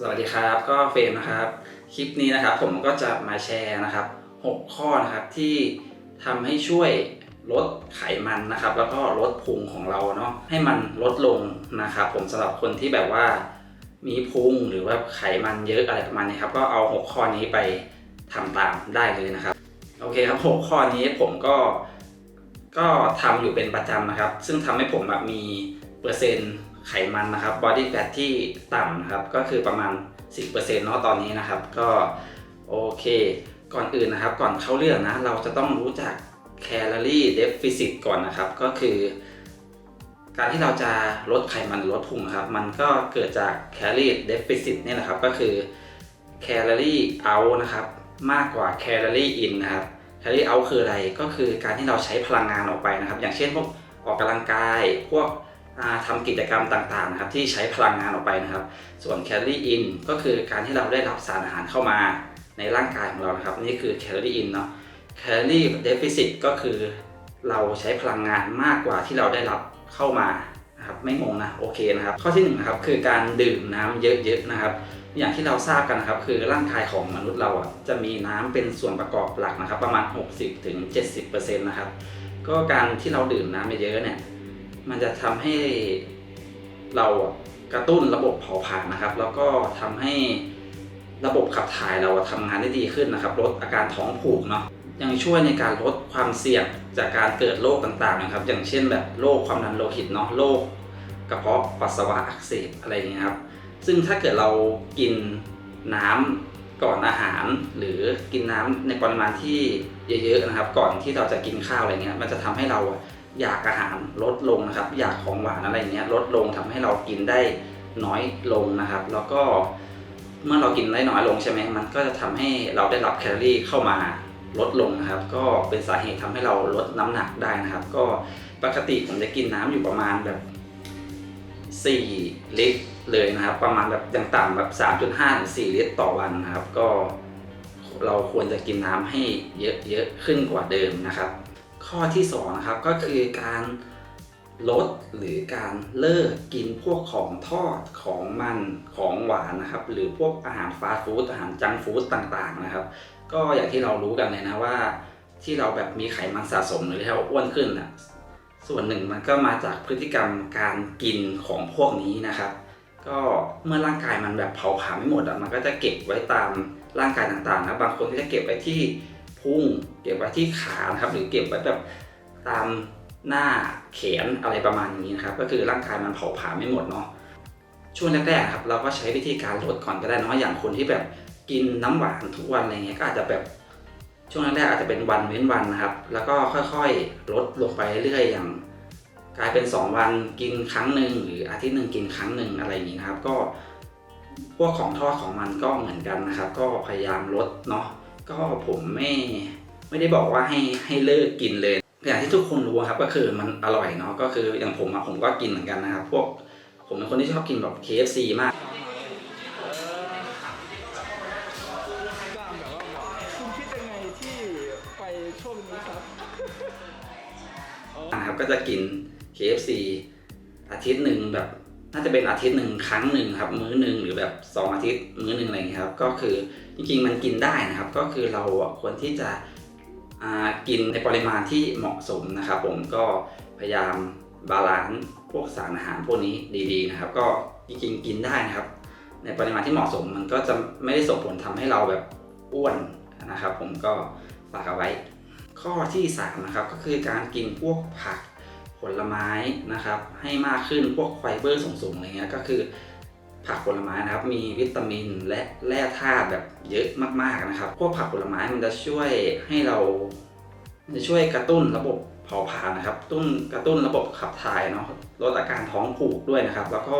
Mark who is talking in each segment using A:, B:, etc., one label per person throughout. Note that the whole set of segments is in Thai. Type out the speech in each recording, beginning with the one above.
A: สวัสดีครับ ก็เฟรมนะครับ คลิปนี้นะครับผมก็จะมาแชร์นะครับ 6 ข้อนะครับที่ทำให้ช่วยลดไขมันนะครับ แล้วก็ลดพุงของเราเนาะให้มันลดลงนะครับผมสำหรับคนที่แบบว่ามีพุงหรือว่าไขมันเยอะอะไรประมาณนี้ครับ ก็เอา 6 ข้อนี้ไปทำตามได้เลยนะครับโอเคครับ 6 ข้อนี้ผมก็ก็ทำอยู่เป็นประจำนะครับ ซึ่งทำให้ผมแบบมีเปอร์เซ็นต์ ไขมันนะครับ body fat ที่ต่ำนะครับก็คือประมาณ 10%เนาะตอนนี้นะครับ ก็โอเค ก่อนอื่นนะครับ ก่อนเข้าเรื่องนะ เราจะต้องรู้จักแคลอรี่เดฟ i ซิ t ก่อนนะครับ ก็คือ การที่เราจะลดไขมันลดพุงนครับ มันก็เกิดจากแคลอรี่เดฟ i ซิ t นี่แหละครับ ก็คือแคลอรี่เอานะครับมากกว่าแคลอรี่อินนะครับแคลอรี่เอาคืออะไรก็คือการที่เราใช้พลังงานออกไปนะครับ อย่างเช่นพวกออกกำลังกาย พวก อ่าทำกิจกรรมต่างๆนะครับที่ใช้พลังงานออกไปนะครับ ส่วนแคลอรี่อินก็คือการที่เราได้รับสารอาหารเข้ามาในร่างกายของเรานะครับ นี่คือแคลอรี่อินเนาะแคลอรี่เดฟิซิตก็คือเราใช้พลังงานมากกว่าที่เราได้รับเข้ามานะครับไม่งงนะโอเคนะครับข้อที่หนึ่งนะครับคือการดื่มน้ำเยอะๆนะครับ อย่างที่เราทราบกันนะครับคือร่างกายของมนุษย์เราอะจะมีน้ำเป็นส่วนประกอบหลักนะครับ ประมาณ 60-70%นะครับก็การที่เราดื่มน้ำเยอะๆเนี่ย มันจะทำให้เรากระตุ้นระบบเผาผลาญนะครับ แล้วก็ทำให้ระบบขับถ่ายเราอะทำงานได้ดีขึ้นนะครับ ลดอาการท้องผูกเนาะยังช่วยในการลดความเสี่ยงจากการเกิดโรคต่างๆนะครับ อย่างเช่นแบบโรคความดันโลหิตเนาะโรคกระเพาะปัสสาวะอักเสบอะไรอย่างเงี้ยครับ ซึ่งถ้าเกิดเรากินน้ำก่อนอาหาร หรือกินน้ำในปริมาณที่เยอะๆนะครับ ก่อนที่เราจะกินข้าวอะไรเงี้ยมันจะทำให้เรา อยากอาหารลดลงนะครับ อยากของหวานอะไรเงี้ยลดลงทำให้เรากินได้น้อยลงนะครับ แล้วก็เมื่อเรากินได้น้อยลงใช่ไหมมันก็จะทำให้เราได้รับแคลอรี่เข้ามาลดลงนะครับ ก็เป็นสาเหตุทำให้เราลดน้ำหนักได้นะครับ ก็ปกติผมจะกินน้ำอยู่ประมาณแบบ 4 ลิตรเลยนะครับ ประมาณแบบอย่างต่ำแบบ 3.5ถึง4ลิตรต่อวันนะครับ ก็เราควรจะกินน้ำให้เยอะๆขึ้นกว่าเดิมนะครับ ข้อที่2นะครับก็คือการลดหรือการเลิกกินพวกของทอดของมันของหวานนะครับ หรือพวกอาหารฟาสต์ฟู้ดอาหารจังฟู้ดต่างๆนะครับ ก็อย่างที่เรารู้กันเลยนะว่า ที่เราแบบมีไขมันสะสมหรือที่เราอ้วนขึ้นอะส่วนหนึ่งมันก็มาจากพฤติกรรมการกินของพวกนี้นะครับ ก็เมื่อร่างกายมันแบบเผาผลาญไม่หมดอะมันก็จะเก็บไว้ตามร่างกายต่างๆนะบางคนก็จะเก็บไว้ที่ พุงเก็บไว้ที่ขานะครับ หรือเก็บไว้แบบตามหน้าแขนอะไรประมาณนี้นะครับ ก็คือร่างกายมันเผาผลาญไม่หมดเนาะช่วงแรกๆครับเราก็ใช้วิธีการลดก่อนก็ได้เนาะอย่างคนที่แบบกินน้ำหวานทุกวันอะไรเงี้ยก็อาจจะแบบช่วงแรกๆอาจจะเป็นวันเว้นวันนะครับ แล้วก็ค่อยๆลดลงไปเรื่อยๆอย่าง กลายเป็น 2 วันกินครั้งหนึ่งหรืออาทิตย์หนึ่งกินครั้งหนึ่งอะไรอย่างนี้นะครับ ก็พวกของทอดของมันก็เหมือนกันนะครับ ก็พยายามลดเนาะ ก็ผมไม่ไม่ได้บอกว่าให้ให้เลิกกินเลย อย่างที่ทุกคนรู้ครับก็คือมันอร่อยเนาะก็คืออย่างผมอะผมก็กินเหมือนกันนะครับพวกผมเป็นคนที่ชอบกินแบบ KFC มาก
B: คุณคิดยังไงที่ไปช่วงนี้ครับ
A: นะครับก็จะกิน KFC อาทิตย์หนึ่งแบบ น่าจะเป็นอาทิตย์หนึ่งครั้งหนึ่งครับ มื้อหนึ่งหรือแบบสองอาทิตย์มื้อหนึ่งอะไรอย่างเงี้ยครับ ก็คือจริงๆมันกินได้นะครับ ก็คือเราควรที่จะกินในปริมาณที่เหมาะสมนะครับ ผมก็พยายามบาลานซ์พวกสารอาหารพวกนี้ดีๆนะครับ ก็จริงๆกินได้นะครับ ในปริมาณที่เหมาะสมมันก็จะไม่ได้ส่งผลทำให้เราแบบอ้วนนะครับ ผมก็ฝากเอาไว้ ข้อที่3นะครับก็คือการกินพวกผัก ผลไม้นะครับ ให้มากขึ้นพวกไฟเบอร์สูงๆอะไรเงี้ยก็คือ ผักผลไม้นะครับ มีวิตามินและแร่ธาตุแบบเยอะมากๆนะครับ พวกผักผลไม้มันจะช่วยให้เราจะช่วยกระตุ้นระบบเผาผลาญนะครับตุ้นกระตุ้นระบบขับถ่ายเนาะลดอาการท้องผูกด้วยนะครับ แล้วก็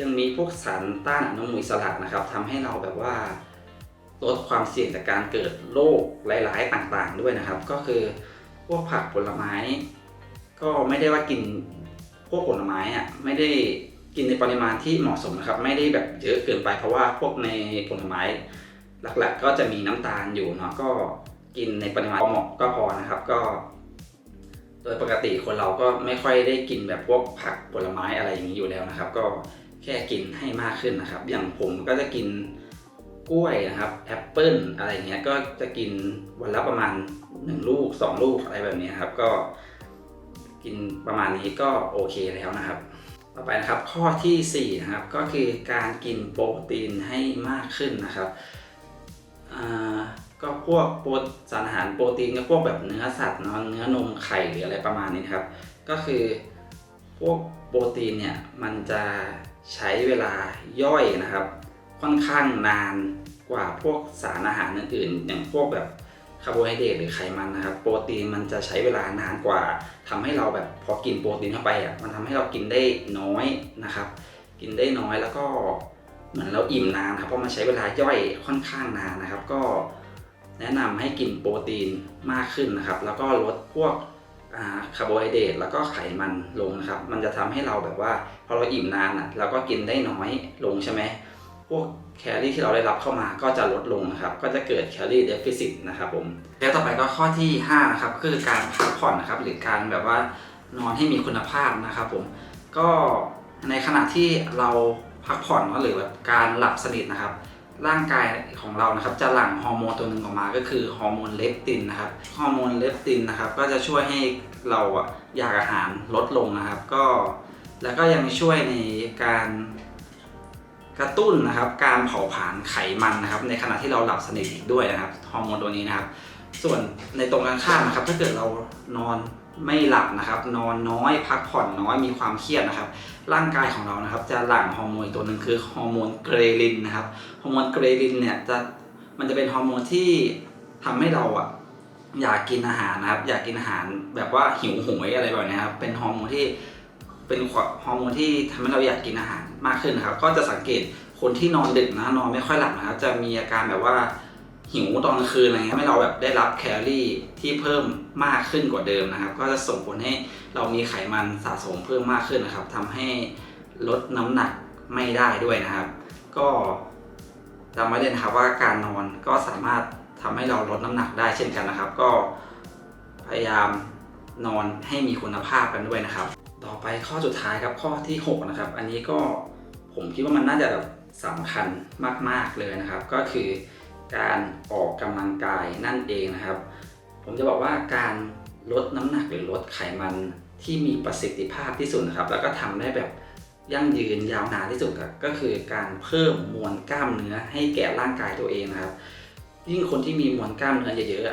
A: ยังมีพวกสารต้านอนุมูลอิสระนะครับทำให้เราแบบว่าลดความเสี่ยงจากการเกิดโรคหลาย ๆ ต่างๆ ด้วยนะครับ ก็คือพวกผักผลไม้ ก็ไม่ได้ว่ากินพวกผลไม้อะไม่ได้กินในปริมาณที่เหมาะสมนะครับ ไม่ได้แบบเยอะเกินไปเพราะว่าพวกในผลไม้หลักๆ ก็จะมีน้ำตาลอยู่เนาะก็กินในปริมาณพอเหมาะก็พอนะครับก็ โดยปกติคนเราก็ไม่ค่อยได้กินแบบพวกผักผลไม้อะไรอย่างนี้อยู่แล้วนะครับ ก็แค่กินให้มากขึ้นนะครับ อย่างผมก็จะกินกล้วยนะครับแอปเปิลอะไรเงี้ยก็จะกินวันละประมาณ 1 ลูก 2 ลูกอะไรแบบนี้ครับก็ กินประมาณนี้ก็โอเคแล้วนะครับ ต่อไปนะครับข้อทีสี่4นะครับก็คือการกินโปรตีนให้มากขึ้นนะครับก็พวกโปรสารอาหารโปรตีนก็พวกแบบเนื้อสัตว์เนาะเนื้อนมไข่หรืออะไรประมาณนี้นครับ ก็คือพวกโปรตีนเนี่ยมันจะใช้เวลาย่อยนะครับ ค่อนข้างนานกว่าพวกสารอาหารอื่นๆอย่างพวกแบบ คาร์โบไฮเดรตหรือไขมันนะครับ โปรตีนมันจะใช้เวลานานกว่าทำให้เราแบบพอกินโปรตีนเข้าไปอะมันทำให้เรากินได้น้อยนะครับ กินได้น้อยแล้วก็เหมือนเราอิ่มนานครับเพราะมันใช้เวลาย่อยค่อนข้างนานนะครับ ก็แนะนำให้กินโปรตีนมากขึ้นนะครับ แล้วก็ลดพวกคาร์โบไฮเดรตแล้วก็ไขมันลงนะครับ มันจะทำให้เราแบบว่า พอเราอิ่มนานอะเราก็กินได้น้อยลงใช่ไหมพวก แคลอรี่ที่เราได้รับเข้ามาก็จะลดลงนะครับ ก็จะเกิดแคลอรี่เดฟ i ซิตนะครับผมแล้วต่อไปก็ข้อที่5นะครับคือการพักผ่อนนะครับหรือการแบบว่านอนให้มีคุณภาพนะครับผมก็ในขณะที่เราพักผ่อนหรือแบบการหลับสนิทนะครับ ร่างกายของเรานะครับจะหลั่งฮอร์โมนตัวหนึ่งออกมาก็คือฮอร์โมนเลปตินนะครับฮอร์โมนเลปตินนะครับก็จะช่วยให้เราอะอยากอาหารลดลงนะครับ ก็แล้วก็ยังช่วยในการ กระตุ้นนะครับการเผาผลาญไขมันนะครับ ในขณะที่เราหลับสนิทอีกด้วยนะครับฮอร์โมนตัวนี้นะครับ ส่วนในตรงกันข้ามนะครับ ถ้าเกิดเรานอนไม่หลับนะครับ นอนน้อยพักผ่อนน้อยมีความเครียดนะครับ ร่างกายของเรานะครับ จะหลั่งฮอร์โมนตัวหนึ่งคือฮอร์โมนเกรลินนะครับฮอร์โมนเกรลินเนี่ยจะมันจะเป็นฮอร์โมนที่ทำให้เราอะอยากกินอาหารนะครับ อยากกินอาหารแบบว่าหิวโหยอะไรแบบนี้ครับเป็นฮอร์โมนที่เป็นฮอร์โมนที่ทำให้เราอยากกินอาหาร มากขึ้นนะครับ ก็จะสังเกตคนที่นอนดึกนะนอนไม่ค่อยหลับนะครับจะมีอาการแบบว่าหิวตอนกลางคืนอะไรเงี้ยให้เราแบบได้รับแคลอรี่ที่เพิ่มมากขึ้นกว่าเดิมนะครับ ก็จะส่งผลให้เรามีไขมันสะสมเพิ่มมากขึ้นนะครับทำให้ลดน้ำหนักไม่ได้ด้วยนะครับ ก็จำไว้เลยนะครับว่าการนอนก็สามารถทำให้เราลดน้ำหนักได้เช่นกันนะครับ ก็พยายามนอนให้มีคุณภาพกันด้วยนะครับ ต่อไปข้อสุดท้ายครับข้อที่ 6 นะครับ อันนี้ก็ผมคิดว่ามันน่าจะแบบสำคัญมาก ๆเลยนะครับ ก็คือการออกกำลังกายนั่นเองนะครับ ผมจะบอกว่าการลดน้ำหนักหรือลดไขมันที่มีประสิทธิภาพที่สุดนะครับ แล้วก็ทำได้แบบยั่งยืนยาวนานที่สุดก็คือการเพิ่มมวลกล้ามเนื้อให้แก่ร่างกายตัวเองนะครับ ยิ่งคนที่มีมวลกล้ามเนื้อเยอะ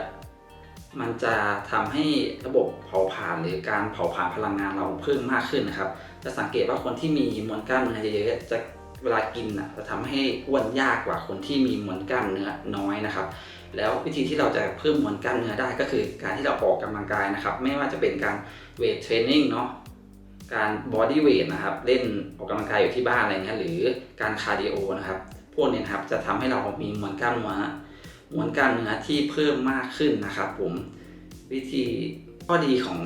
A: มันจะทำให้ระบบเผาผลาญหรือการเผาผลาญพลังงานเราเพิ่มมากขึ้นนะครับ จะสังเกตว่าคนที่มีมวลกล้ามเนื้อเยอะๆจะเวลากินอะจะทำให้อ้วนยากกว่าคนที่มีมวลกล้ามเนื้อน้อยนะครับ แล้ววิธีที่เราจะเพิ่มมวลกล้ามเนื้อได้ก็คือการที่เราออกกำลังกายนะครับ ไม่ว่าจะเป็นการเวทเทรนนิ่งเนาะการบอดี้เวทนะครับเล่นออกกำลังกายอยู่ที่บ้านอะไรเงี้ยหรือการคาร์ดิโอนะครับ พวกนี้นครับจะทำให้เรามีมวลกล้ามเนื้อ มวลกล้ามเนื้อที่เพิ่มมากขึ้นนะครับ ผมวิธีข้อดีของ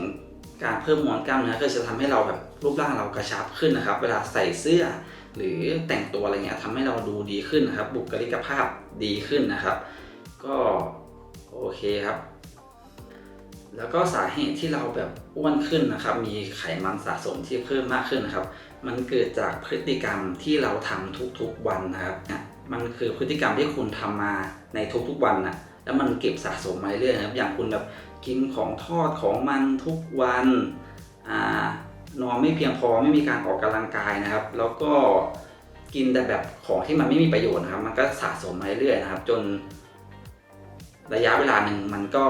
A: การเพิ่มมวลกล้ามเนื้อก็จะทำให้เราแบบรูปร่างเรากระชับขึ้นนะครับ เวลาใส่เสื้อ หรือแต่งตัวอะไรเงี้ยทำให้เราดูดีขึ้นนะครับ บุคลิกภาพดีขึ้นนะครับ ก็โอเคครับ แล้วก็สาเหตุที่เราแบบอ้วนขึ้นนะครับ มีไขมันสะสมที่เพิ่มมากขึ้นนะครับ มันเกิดจากพฤติกรรมที่เราทำทุกๆวันนะครับ มันคือพฤติกรรมที่คุณทำมาในทุกๆวันนะแล้วมันเก็บสะสมมาเรื่อยนะครับ อย่างคุณแบบกินของทอดของมันทุกวันอ่านอนไม่เพียงพอไม่มีการออกกำลังกายนะครับ แล้วก็กินแต่แบบของที่มันไม่มีประโยชน์นะครับ มันก็สะสมมาเรื่อยๆนะครับ จนระยะเวลาหนึ่งมันก็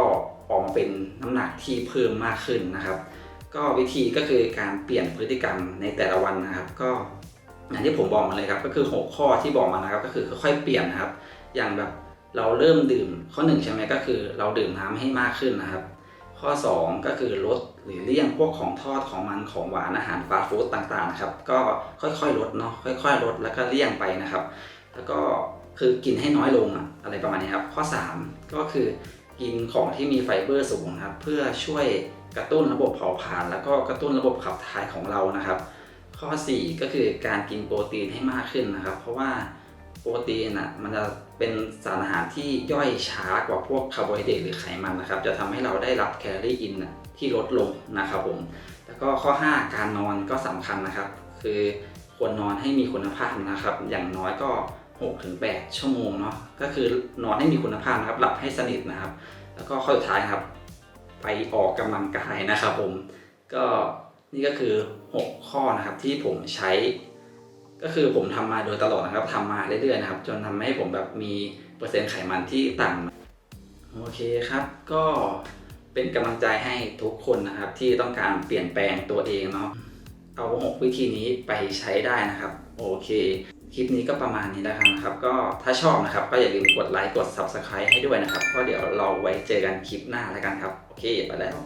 A: ออกมาเป็นน้ำหนักที่เพิ่มมากขึ้นนะครับ ก็วิธีก็คือการเปลี่ยนพฤติกรรมในแต่ละวันนะครับ ก็ อย่างที่ผมบอกมาเลยครับ ก็คือ 6 ข้อที่บอกมานะครับ ก็คือค่อยๆเปลี่ยนนะครับ อย่างแบบเราเริ่มดื่มข้อ1ใช่ไหมก็คือ เราดื่มน้ำให้มากขึ้นนะครับ ข้อ 2 ก็คือลดหรือเลี่ยงพวกของทอดของมันของหวานอาหารฟาสต์ฟู้ดต่างๆนะครับ ก็ค่อยๆลดเนาะค่อย ๆ ลดแล้วก็เลี่ยงไปนะครับ แล้วก็คือกินให้น้อยลงอะอะไรประมาณนี้ครับ ข้อ 3 ก็คือกินของที่มีไฟเบอร์สูงครับ เพื่อช่วยกระตุ้นระบบเผาผลาญแล้วก็กระตุ้นระบบขับถ่ายของเรานะครับ ข้อ 4 ก็คือการกินโปรตีนให้มากขึ้นนะครับ เพราะว่าโปรตีนอะมันจะเป็นสารอาหารที่ย่อยช้ากว่าพวกคาร์โบไฮเดรตหรือไขมันนะครับ จะทำให้เราได้รับแคลอรี่อินที่ลดลงนะครับผมแล้วก็ข้อ 5 การนอนก็สำคัญนะครับ คือควรนอนให้มีคุณภาพนะครับ อย่างน้อยก็6-8ชั่วโมงเนาะก็คือนอนให้มีคุณภาพนะครับ หลับให้สนิทนะครับ แล้วก็ข้อสุดท้ายครับ ไปออกกำลังกายนะครับผมก็นี่ก็คือ 6 ข้อนะครับที่ผมใช้ ก็คือผมทำมาโดยตลอดนะครับทำมาเรื่อยๆนะครับ จนทำให้ผมแบบมีเปอร์เซ็นต์ไขมันที่ต่ำโอเคครับ ก็เป็นกำลังใจให้ทุกคนนะครับที่ต้องการเปลี่ยนแปลงตัวเองเนาะเอา 6 วิธีนี้ไปใช้ได้นะครับ โอเคคลิปนี้ก็ประมาณนี้แล้วกันนะครับ ก็ถ้าชอบนะครับ ก็อย่าลืมกดไลค์กด Subscribe ให้ด้วยนะครับเพราะเดี๋ยวเราไว้เจอกันคลิปหน้าแล้วกันครับ โอเคไปแล้ว